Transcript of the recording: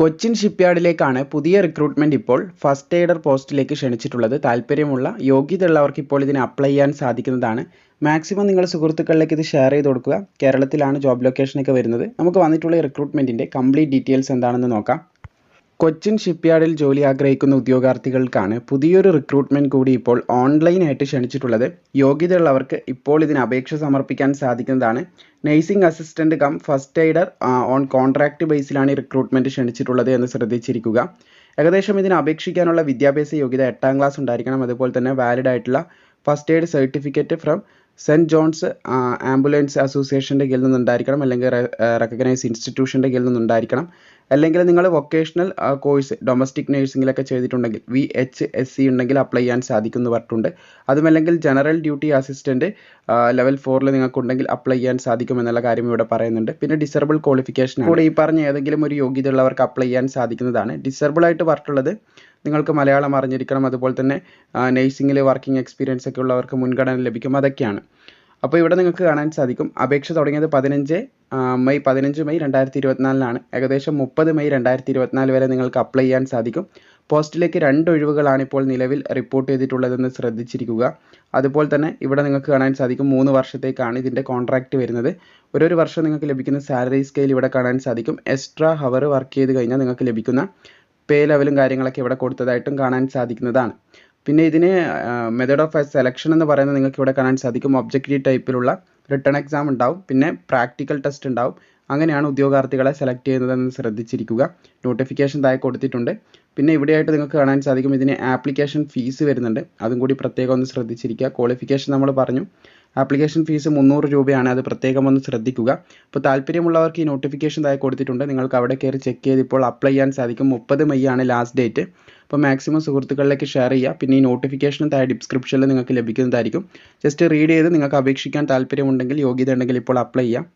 കൊച്ചിൻ ഷിപ്പ്യാർഡിലേക്കാണ് പുതിയ റിക്രൂട്ട്മെന്റ് ഇപ്പോൾ first aider പോസ്റ്റിലേക്ക് ക്ഷണിച്ചിട്ടുള്ളത്. താല്പര്യമുള്ള യോഗ്യതയുള്ളവർക്ക് ഇപ്പോൾ ഇതിന് അപ്ലൈ ചെയ്യാൻ സാധിക്കുന്നതാണ്. മാക്സിമം നിങ്ങൾ സുഹൃത്തുക്കളിലേക്ക് ഇത് ഷെയർ ചെയ്ത് കൊടുക്കുക. കേരളത്തിലാണ് ജോബ് ലൊക്കേഷനൊക്കെ വരുന്നത്. നമുക്ക് വന്നിട്ടുള്ള റിക്രൂട്ട്മെന്റിന്റെ കംപ്ലീറ്റ് ഡീറ്റെയിൽസ് എന്താണെന്ന് നോക്കാം. കൊച്ചിൻ ഷിപ്പ്യാർഡിൽ ജോലി ആഗ്രഹിക്കുന്ന ഉദ്യോഗാർത്ഥികൾക്കാണ് പുതിയൊരു റിക്രൂട്ട്മെന്റ് കൂടി ഇപ്പോൾ ഓൺലൈനായിട്ട് ക്ഷണിച്ചിട്ടുള്ളത്. യോഗ്യതയുള്ളവർക്ക് ഇപ്പോൾ ഇതിന് അപേക്ഷ സമർപ്പിക്കാൻ സാധിക്കുന്നതാണ്. Nursing assistant cum first aider on contract ബേസിലാണ് ഈ റിക്രൂട്ട്മെന്റ് ക്ഷണിച്ചിട്ടുള്ളത് എന്ന് ശ്രദ്ധിച്ചിരിക്കുക. ഏകദേശം ഇതിന് അപേക്ഷിക്കാനുള്ള വിദ്യാഭ്യാസ യോഗ്യത എട്ടാം ക്ലാസ് ഉണ്ടായിരിക്കണം. അതുപോലെ തന്നെ വാലിഡ് ആയിട്ടുള്ള first aid certificate from saint John's ambulance അസോസിയേഷന്റെ കീഴിൽ നിന്നുണ്ടായിരിക്കണം. അല്ലെങ്കിൽ റെക്കഗ്നൈസ് ഇൻസ്റ്റിറ്റ്യൂഷന്റെ കീഴിൽ നിന്നുണ്ടായിരിക്കണം. അല്ലെങ്കിൽ നിങ്ങൾ വൊക്കേഷണൽ കോഴ്സ് ഡൊമസ്റ്റിക് നഴ്സിംഗിലൊക്കെ ചെയ്തിട്ടുണ്ടെങ്കിൽ വി എച്ച് എസ് സി ഉണ്ടെങ്കിൽ അപ്ലൈ ചെയ്യാൻ സാധിക്കും എന്ന് പറഞ്ഞിട്ടുണ്ട്. അതുമല്ലെങ്കിൽ ജനറൽ ഡ്യൂട്ടി അസിസ്റ്റന്റ് ലെവൽ ഫോറിൽ നിങ്ങൾക്കുണ്ടെങ്കിൽ അപ്ലൈ ചെയ്യാൻ സാധിക്കും എന്നുള്ള കാര്യം ഇവിടെ പറയുന്നുണ്ട്. പിന്നെ ഡിസേബിൾ ക്വാളിഫിക്കേഷൻ കൂടെ ഈ പറഞ്ഞ ഏതെങ്കിലും ഒരു യോഗ്യത ഉള്ളവർക്ക് അപ്ലൈ ചെയ്യാൻ സാധിക്കുന്നതാണ്. ഡിസേബിൾ ആയിട്ട് പറഞ്ഞിട്ടുള്ളത് നിങ്ങൾക്ക് മലയാളം അറിഞ്ഞിരിക്കണം. അതുപോലെ തന്നെ നഴ്സിംഗിൽ വർക്കിംഗ് എക്സ്പീരിയൻസ് ഒക്കെ ഉള്ളവർക്ക് മുൻഗണന ലഭിക്കും. അതൊക്കെയാണ്. അപ്പോൾ ഇവിടെ നിങ്ങൾക്ക് കാണാൻ സാധിക്കും. അപേക്ഷ തുടങ്ങിയത് പതിനഞ്ച് മെയ് പതിനഞ്ച് മെയ് രണ്ടായിരത്തി ഇരുപത്തിനാലിനാണ് ഏകദേശം മുപ്പത് മെയ് രണ്ടായിരത്തി ഇരുപത്തിനാല് വരെ നിങ്ങൾക്ക് അപ്ലൈ ചെയ്യാൻ സാധിക്കും. പോസ്റ്റിലേക്ക് രണ്ട് ഒഴിവുകളാണ് ഇപ്പോൾ നിലവിൽ റിപ്പോർട്ട് ചെയ്തിട്ടുള്ളതെന്ന് ശ്രദ്ധിച്ചിരിക്കുക. അതുപോലെ തന്നെ ഇവിടെ നിങ്ങൾക്ക് കാണാൻ സാധിക്കും മൂന്ന് വർഷത്തേക്കാണ് ഇതിന്റെ കോൺട്രാക്റ്റ് വരുന്നത്. ഓരോരു വർഷം നിങ്ങൾക്ക് ലഭിക്കുന്ന സാലറി സ്കെയിൽ ഇവിടെ കാണാൻ സാധിക്കും. എക്സ്ട്രാ ഹവർ വർക്ക് ചെയ്ത് കഴിഞ്ഞാൽ നിങ്ങൾക്ക് ലഭിക്കുന്ന പേ ലെവലും കാര്യങ്ങളൊക്കെ ഇവിടെ കൊടുത്തതായിട്ടും കാണാൻ സാധിക്കുന്നതാണ്. പിന്നെ ഇതിന് മെത്തേഡ് ഓഫ് സെലക്ഷൻ എന്ന് പറയുന്നത് നിങ്ങൾക്ക് ഇവിടെ കാണാൻ സാധിക്കും. ഒബ്ജക്റ്റീവ് ടൈപ്പിലുള്ള റിട്ടേൺ എക്സാം ഉണ്ടാവും. പിന്നെ പ്രാക്ടിക്കൽ ടെസ്റ്റ് ഉണ്ടാവും. അങ്ങനെയാണ് ഉദ്യോഗാർത്ഥികളെ സെലക്ട് ചെയ്യുന്നതെന്ന് ശ്രദ്ധിച്ചിരിക്കുക. നോട്ടിഫിക്കേഷൻ താഴെ കൊടുത്തിട്ടുണ്ട്. പിന്നെ ഇവിടെയായിട്ട് നിങ്ങൾക്ക് കാണാൻ സാധിക്കും ഇതിന് ആപ്ലിക്കേഷൻ ഫീസ് വരുന്നുണ്ട്. അതും കൂടി പ്രത്യേകം ഒന്ന് ശ്രദ്ധിച്ചിരിക്കുക. ക്വാളിഫിക്കേഷൻ നമ്മൾ പറഞ്ഞു. ആപ്ലിക്കേഷൻ ഫീസ് മുന്നൂറ് രൂപയാണ്. അത് പ്രത്യേകം ഒന്ന് ശ്രദ്ധിക്കുക. അപ്പോൾ താല്പര്യമുള്ളവർക്ക് ഈ നോട്ടിഫിക്കേഷൻ താഴെ കൊടുത്തിട്ടുണ്ട്. നിങ്ങൾക്ക് അവിടെ കയറി ചെക്ക് ചെയ്ത് ഇപ്പോൾ അപ്ലൈ ചെയ്യാൻ സാധിക്കും. മുപ്പത് മെയ് ആണ് ലാസ്റ്റ് ഡേറ്റ് അപ്പോൾ മാക്സിമം സുഹൃത്തുക്കളിലേക്ക് ഷെയർ ചെയ്യുക. പിന്നെ ഈ നോട്ടിഫിക്കേഷനും താഴെ ഡിസ്ക്രിപ്ഷനിൽ നിങ്ങൾക്ക് ലഭിക്കുന്നതായിരിക്കും. ജസ്റ്റ് റീഡ് ചെയ്ത് നിങ്ങൾക്ക് അപേക്ഷിക്കാൻ താല്പര്യമുണ്ടെങ്കിൽ യോഗ്യത ഉണ്ടെങ്കിൽ ഇപ്പോൾ അപ്ലൈ ചെയ്യാം